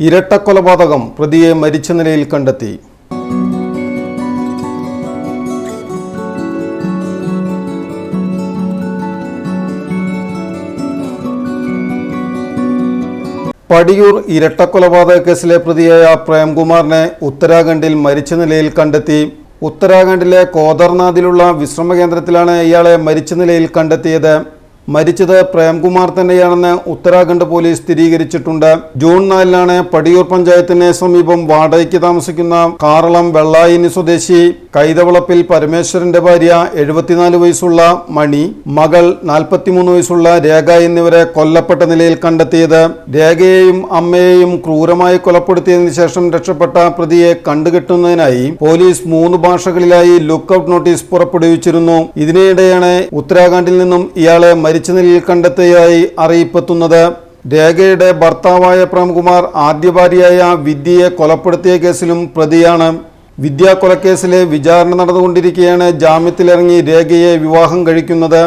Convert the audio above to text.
ഇരട്ടക്കൊലപാതകം പ്രതിയെ മരിച്ച നിലയിൽ കണ്ടെത്തി. പടിയൂർ ഇരട്ടക്കൊലപാതക കേസിലെ പ്രതിയായ പ്രേംകുമാറിനെ ഉത്തരാഖണ്ഡിൽ മരിച്ച നിലയിൽ കണ്ടെത്തി. ഉത്തരാഖണ്ഡിലെ കോദർനാഥിലുള്ള വിശ്രമ കേന്ദ്രത്തിലാണ് ഇയാളെ മരിച്ച നിലയിൽ കണ്ടെത്തിയത്. മരിച്ചത് പ്രേംകുമാർ തന്നെയാണെന്ന് ഉത്തരാഖണ്ഡ് പോലീസ് സ്ഥിരീകരിച്ചിട്ടുണ്ട്. ജൂൺ നാലിനാണ് പടിയൂർ പഞ്ചായത്തിന് സമീപം വാടകയ്ക്ക് താമസിക്കുന്ന കാറളം വെള്ളായിനി സ്വദേശി കൈതവളപ്പിൽ പരമേശ്വരന്റെ ഭാര്യ എഴുപത്തിനാല് വയസ്സുള്ള മണി മകൾ നാൽപ്പത്തിമൂന്ന് വയസ്സുള്ള രേഖ എന്നിവരെ കൊല്ലപ്പെട്ട നിലയിൽ കണ്ടെത്തിയത്. രേഖയെയും അമ്മയെയും ക്രൂരമായി കൊലപ്പെടുത്തിയതിനു ശേഷം രക്ഷപ്പെട്ട പ്രതിയെ കണ്ടുകെട്ടുന്നതിനായി പോലീസ് മൂന്ന് ഭാഷകളിലായി ലുക്കൌട്ട് നോട്ടീസ് പുറപ്പെടുവിച്ചിരുന്നു. ഇതിനിടെയാണ് ഉത്തരാഖണ്ഡിൽ നിന്നും ഇയാളെ മരിച്ച നിലയിൽ കണ്ടെത്തിയതായി അറിയിപ്പെത്തുന്നത്. രേഖയുടെ ഭർത്താവായ പ്രേംകുമാർ ആദ്യ ഭാര്യയായ വിദ്യയെ കൊലപ്പെടുത്തിയ കേസിലും പ്രതിയാണ്. വിദ്യാ കൊലക്കേസിലെ വിചാരണ നടന്നുകൊണ്ടിരിക്കെയാണ് ജാമ്യത്തിലിറങ്ങി രേഖയെ വിവാഹം കഴിക്കുന്നത്.